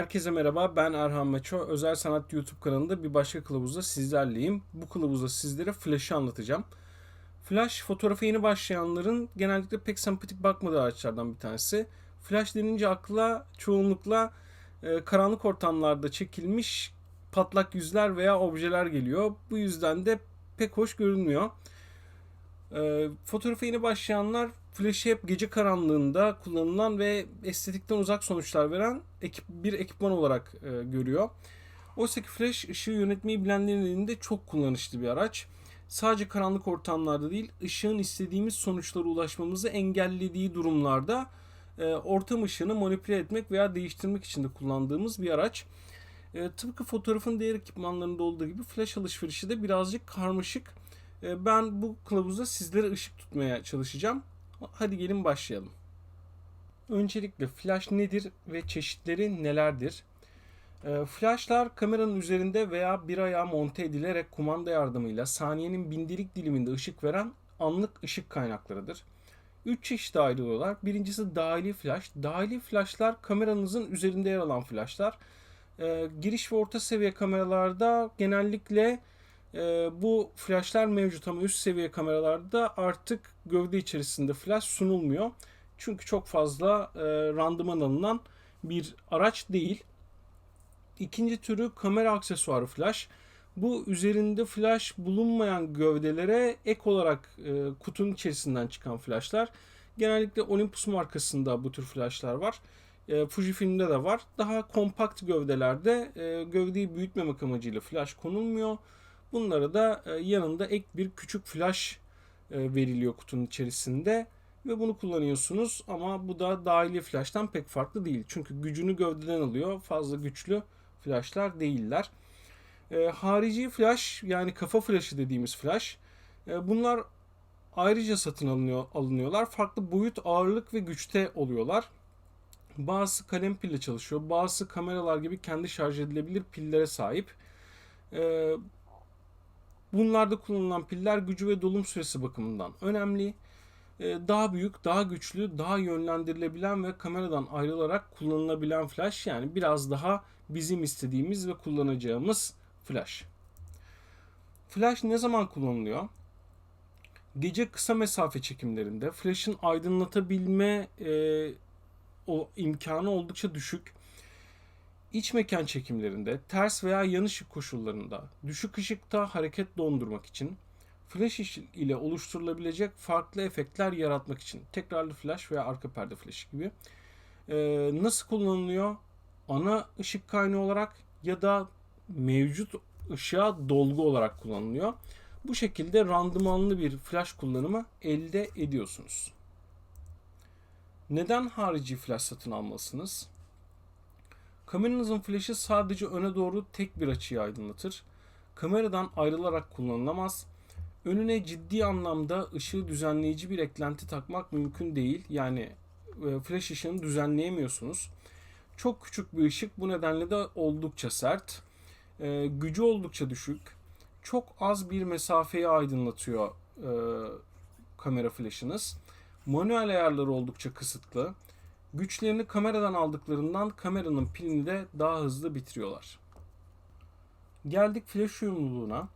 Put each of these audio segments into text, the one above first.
Herkese merhaba ben Erhan Meço. Özel Sanat YouTube kanalında bir başka kılavuzda sizlerleyim. Bu kılavuzda sizlere Flash'ı anlatacağım. Flash fotoğrafa yeni başlayanların genellikle pek sempatik bakmadığı araçlardan bir tanesi. Flash denince akla çoğunlukla e, karanlık ortamlarda çekilmiş patlak yüzler veya objeler geliyor. Bu yüzden de pek hoş görünmüyor. E, fotoğrafa yeni başlayanlar Flash'ı hep gece karanlığında kullanılan ve estetikten uzak sonuçlar veren ekip, bir ekipman olarak e, görüyor. Oysa ki Flash ışığı yönetmeyi bilenlerin elinde çok kullanışlı bir araç. Sadece karanlık ortamlarda değil, ışığın istediğimiz sonuçlara ulaşmamızı engellediği durumlarda e, ortam ışığını manipüle etmek veya değiştirmek için de kullandığımız bir araç. E, tıpkı fotoğrafın diğer ekipmanlarında olduğu gibi flash alışverişi de birazcık karmaşık. E, ben bu kılavuzda sizlere ışık tutmaya çalışacağım. Hadi gelin başlayalım. Öncelikle flash nedir ve çeşitleri nelerdir? E, flashlar kameranın üzerinde veya bir ayağa monte edilerek kumanda yardımıyla saniyenin bindirik diliminde ışık veren anlık ışık kaynaklarıdır. Üç çeşit ayrılıyorlar. Birincisi dahili flash. Dahili flashlar kameranızın üzerinde yer alan flashlar. E, giriş ve orta seviye kameralarda genellikle e, bu flashlar mevcut ama üst seviye kameralarda artık gövde içerisinde flash sunulmuyor. Çünkü çok fazla e, randıman alınan bir araç değil. İkinci türü kamera aksesuarı flash. Bu üzerinde flash bulunmayan gövdelere ek olarak e, kutunun içerisinden çıkan flashlar. Genellikle Olympus markasında bu tür flashlar var. E, Fujifilm'de de var. Daha kompakt gövdelerde e, gövdeyi büyütmemek amacıyla flash konulmuyor. Bunlara da e, yanında ek bir küçük flash e, veriliyor kutunun içerisinde ve bunu kullanıyorsunuz ama bu da dahili flash'tan pek farklı değil. Çünkü gücünü gövdeden alıyor. Fazla güçlü flash'lar değiller. E, harici flash yani kafa flash'ı dediğimiz flash bunlar ayrıca satın alınıyor, alınıyorlar. Farklı boyut, ağırlık ve güçte oluyorlar. Bazısı kalem pille çalışıyor. Bazısı kameralar gibi kendi şarj edilebilir pillere sahip. E, bunlarda kullanılan piller gücü ve dolum süresi bakımından önemli. E, daha büyük, daha güçlü, daha yönlendirilebilen ve kameradan ayrılarak kullanılabilen flash yani biraz daha bizim istediğimiz ve kullanacağımız flash. Flash ne zaman kullanılıyor? Gece kısa mesafe çekimlerinde flash'ın aydınlatabilme e, o imkanı oldukça düşük. İç mekan çekimlerinde, ters veya yan ışık koşullarında, düşük ışıkta hareket dondurmak için, flash ile oluşturulabilecek farklı efektler yaratmak için, tekrarlı flash veya arka perde flash gibi. Ee, nasıl kullanılıyor? Ana ışık kaynağı olarak ya da mevcut ışığa dolgu olarak kullanılıyor. Bu şekilde randımanlı bir flash kullanımı elde ediyorsunuz. Neden harici flash satın almalısınız? Kameranızın flaşı sadece öne doğru tek bir açıyı aydınlatır. Kameradan ayrılarak kullanılamaz. Önüne ciddi anlamda ışığı düzenleyici bir eklenti takmak mümkün değil. Yani e, flash ışığını düzenleyemiyorsunuz. Çok küçük bir ışık bu nedenle de oldukça sert. E, gücü oldukça düşük. Çok az bir mesafeyi aydınlatıyor e, kamera flaşınız. Manuel ayarları oldukça kısıtlı. Güçlerini kameradan aldıklarından kameranın pilini de daha hızlı bitiriyorlar. Geldik flash uyumluluğuna.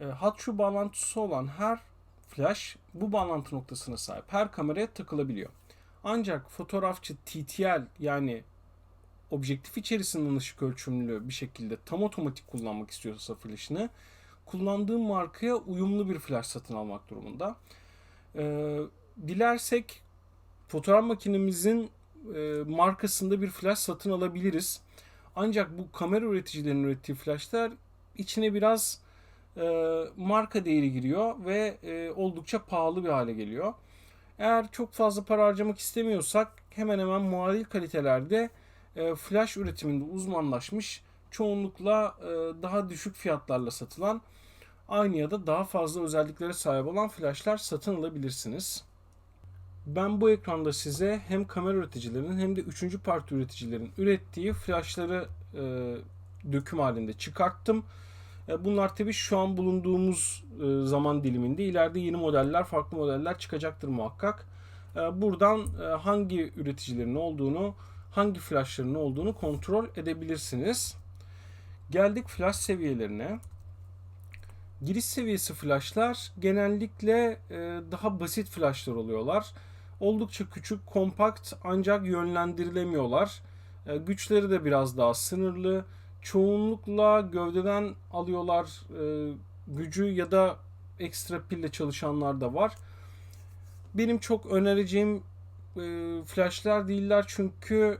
E, hat şu bağlantısı olan her flash bu bağlantı noktasına sahip. Her kameraya takılabiliyor. Ancak fotoğrafçı TTL yani objektif içerisinden ışık ölçümlü bir şekilde tam otomatik kullanmak istiyorsa flashını kullandığı markaya uyumlu bir flash satın almak durumunda. Ee, dilersek fotoğraf makinemizin e, markasında bir flash satın alabiliriz. Ancak bu kamera üreticilerinin ürettiği flashlar içine biraz e, marka değeri giriyor ve e, oldukça pahalı bir hale geliyor. Eğer çok fazla para harcamak istemiyorsak hemen hemen muadil kalitelerde e, flash üretiminde uzmanlaşmış çoğunlukla e, daha düşük fiyatlarla satılan aynı ya da daha fazla özelliklere sahip olan flashlar satın alabilirsiniz. Ben bu ekranda size hem kamera üreticilerinin hem de üçüncü parti üreticilerin ürettiği flashları e, döküm halinde çıkarttım. E, bunlar tabii şu an bulunduğumuz e, zaman diliminde ileride yeni modeller, farklı modeller çıkacaktır muhakkak. E, buradan e, hangi üreticilerin olduğunu hangi flashların olduğunu kontrol edebilirsiniz. Geldik flash seviyelerine. Giriş seviyesi flashlar genellikle e, daha basit flashlar oluyorlar. Oldukça küçük, kompakt ancak yönlendirilemiyorlar. E, güçleri de biraz daha sınırlı. Çoğunlukla gövdeden alıyorlar e, gücü ya da ekstra pille çalışanlar da var. Benim çok önereceğim e, flashlar değiller çünkü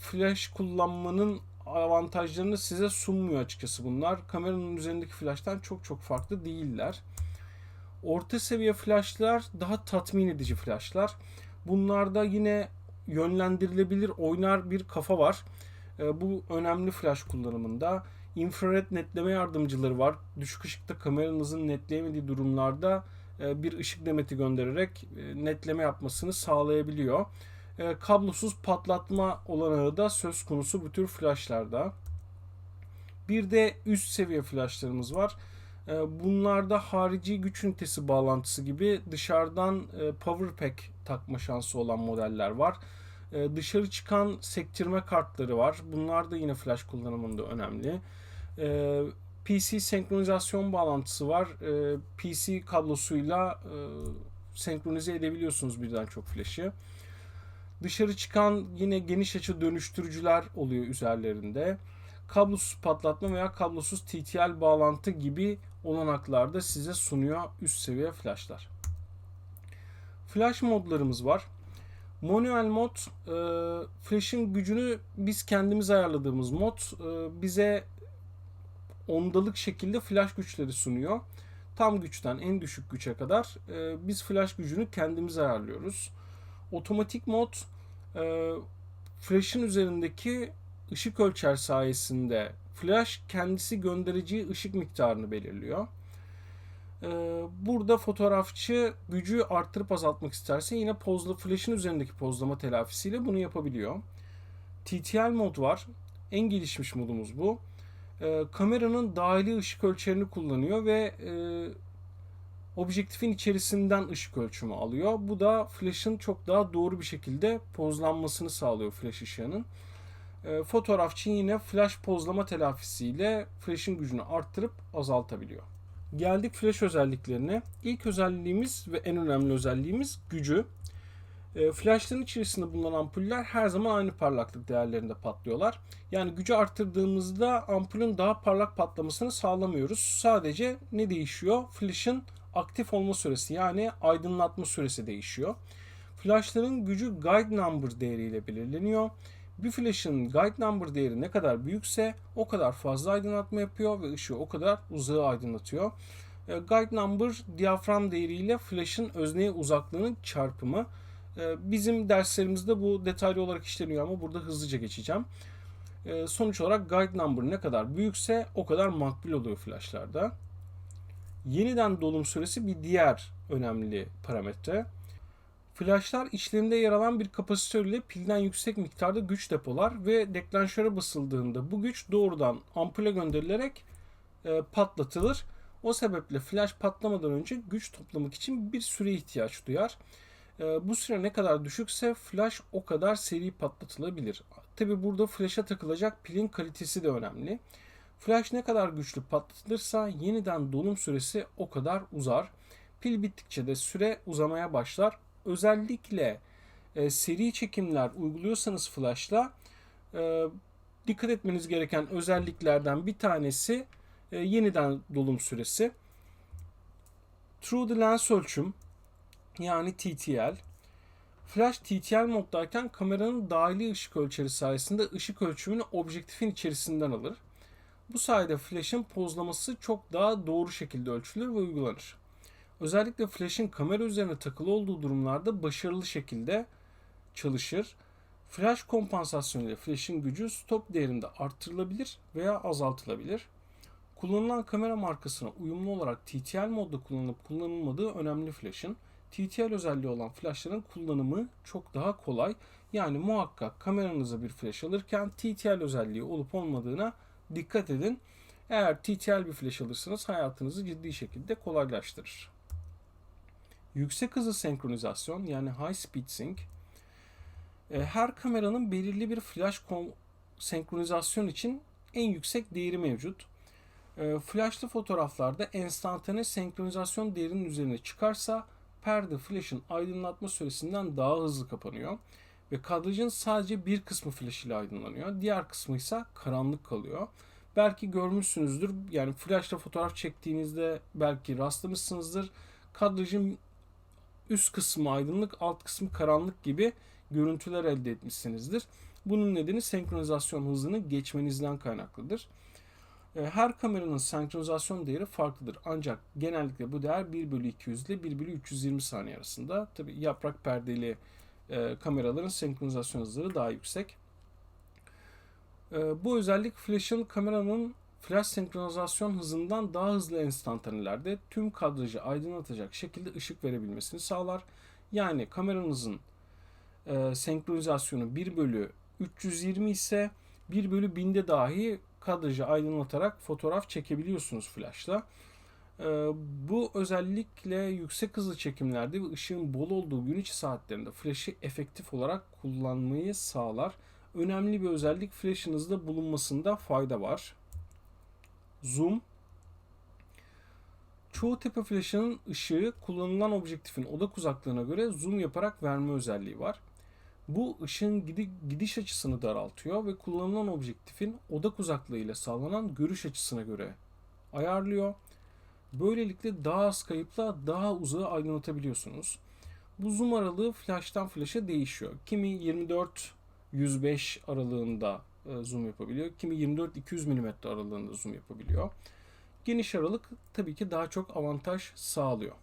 flash kullanmanın avantajlarını size sunmuyor açıkçası bunlar. Kameranın üzerindeki flash'tan çok çok farklı değiller. Orta seviye flashlar daha tatmin edici flashlar. Bunlarda yine yönlendirilebilir oynar bir kafa var. E, bu önemli flash kullanımında. Infrared netleme yardımcıları var. Düşük ışıkta kameranızın netleyemediği durumlarda e, bir ışık demeti göndererek e, netleme yapmasını sağlayabiliyor. E, kablosuz patlatma olanağı da söz konusu bu tür flashlarda. Bir de üst seviye flashlarımız var. Bunlarda harici güç ünitesi bağlantısı gibi dışarıdan power pack takma şansı olan modeller var. Dışarı çıkan sektirme kartları var. Bunlar da yine flash kullanımında önemli. PC senkronizasyon bağlantısı var. PC kablosuyla senkronize edebiliyorsunuz birden çok flash'ı. Dışarı çıkan yine geniş açı dönüştürücüler oluyor üzerlerinde. Kablosuz patlatma veya kablosuz TTL bağlantı gibi olanaklar da size sunuyor üst seviye flashlar. Flash modlarımız var. Manuel mod e, flash'ın gücünü biz kendimiz ayarladığımız mod e, bize ondalık şekilde flash güçleri sunuyor. Tam güçten en düşük güce kadar e, biz flash gücünü kendimiz ayarlıyoruz. Otomatik mod e, flash'ın üzerindeki ışık ölçer sayesinde flash kendisi göndereceği ışık miktarını belirliyor. E, burada fotoğrafçı gücü arttırıp azaltmak isterse yine pozla flash'ın üzerindeki pozlama telafisiyle bunu yapabiliyor. TTL mod var. En gelişmiş modumuz bu. E, kameranın dahili ışık ölçerini kullanıyor ve e, objektifin içerisinden ışık ölçümü alıyor. Bu da flash'ın çok daha doğru bir şekilde pozlanmasını sağlıyor flash ışığının. E, fotoğrafçı yine flash pozlama telafisiyle flash'ın gücünü arttırıp azaltabiliyor. Geldik flash özelliklerine. İlk özelliğimiz ve en önemli özelliğimiz gücü. E, flashların içerisinde bulunan ampuller her zaman aynı parlaklık değerlerinde patlıyorlar. Yani gücü arttırdığımızda ampulün daha parlak patlamasını sağlamıyoruz. Sadece ne değişiyor? Flash'ın aktif olma süresi yani aydınlatma süresi değişiyor. Flashların gücü guide number değeriyle belirleniyor. Bir flash'ın guide number değeri ne kadar büyükse o kadar fazla aydınlatma yapıyor ve ışığı o kadar uzağı aydınlatıyor. E, guide number diyafram değeriyle flash'ın özneye uzaklığının çarpımı. E, bizim derslerimizde bu detaylı olarak işleniyor ama burada hızlıca geçeceğim. E, sonuç olarak guide number ne kadar büyükse o kadar makbul oluyor flashlarda. Yeniden dolum süresi bir diğer önemli parametre. Flashlar içlerinde yer alan bir kapasitör ile pilden yüksek miktarda güç depolar ve deklanşöre basıldığında bu güç doğrudan ampule gönderilerek e, patlatılır. O sebeple flash patlamadan önce güç toplamak için bir süre ihtiyaç duyar. E, bu süre ne kadar düşükse flash o kadar seri patlatılabilir. Tabi burada flash'a takılacak pilin kalitesi de önemli. Flash ne kadar güçlü patlatılırsa yeniden dolum süresi o kadar uzar. Pil bittikçe de süre uzamaya başlar. Özellikle e, seri çekimler uyguluyorsanız flashla e, dikkat etmeniz gereken özelliklerden bir tanesi e, yeniden dolum süresi. Through the lens ölçüm yani TTL. Flash TTL moddayken kameranın dahili ışık ölçeri sayesinde ışık ölçümünü objektifin içerisinden alır. Bu sayede flash'ın pozlaması çok daha doğru şekilde ölçülür ve uygulanır. Özellikle flash'ın kamera üzerine takılı olduğu durumlarda başarılı şekilde çalışır. Flash kompansasyonu ile flash'ın gücü stop değerinde arttırılabilir veya azaltılabilir. Kullanılan kamera markasına uyumlu olarak TTL modda kullanılıp kullanılmadığı önemli flash'ın TTL özelliği olan flashların kullanımı çok daha kolay. Yani muhakkak kameranıza bir flash alırken TTL özelliği olup olmadığına dikkat edin. Eğer TTL bir flash alırsanız hayatınızı ciddi şekilde kolaylaştırır. Yüksek hızlı senkronizasyon yani high speed sync E, Her kameranın belirli bir flash senkronizasyon için en yüksek değeri mevcut. E, Flashlı fotoğraflarda enstantane senkronizasyon değerinin üzerine çıkarsa perde flash'ın aydınlatma süresinden daha hızlı kapanıyor ve kadrajın sadece bir kısmı flash ile aydınlanıyor. Diğer kısmı ise karanlık kalıyor. Belki görmüşsünüzdür. Yani flashla fotoğraf çektiğinizde belki rastlamışsınızdır. Kadrajın üst kısmı aydınlık, alt kısmı karanlık gibi görüntüler elde etmişsinizdir. Bunun nedeni senkronizasyon hızını geçmenizden kaynaklıdır. E, Her kameranın senkronizasyon değeri farklıdır. Ancak genellikle bu değer 1 bölü 200 ile 1 bölü 320 saniye arasında. Tabi yaprak perdeli e, kameraların senkronizasyon hızları daha yüksek. E, bu özellik flash'ın kameranın flash senkronizasyon hızından daha hızlı enstantanelerde tüm kadrajı aydınlatacak şekilde ışık verebilmesini sağlar. Yani kameranızın e, senkronizasyonu 1 bölü 320 ise 1 bölü 1000'de dahi kadrajı aydınlatarak fotoğraf çekebiliyorsunuz flashla. E, bu özellikle yüksek hızlı çekimlerde ve ışığın bol olduğu gün içi saatlerinde flash'ı efektif olarak kullanmayı sağlar. Önemli bir özellik flash'ınızda bulunmasında fayda var. Zoom Çoğu tepe flaşının ışığı kullanılan objektifin odak uzaklığına göre zoom yaparak verme özelliği var. Bu ışığın gidi- gidiş açısını daraltıyor ve kullanılan objektifin odak uzaklığı ile sağlanan görüş açısına göre ayarlıyor. Böylelikle daha az kayıpla daha uzağı aydınlatabiliyorsunuz. Bu zoom aralığı flash'tan flash'a değişiyor. Kimi 24-105 aralığında zoom yapabiliyor. Kimi 24-200 mm aralığında zoom yapabiliyor. Geniş aralık tabii ki daha çok avantaj sağlıyor.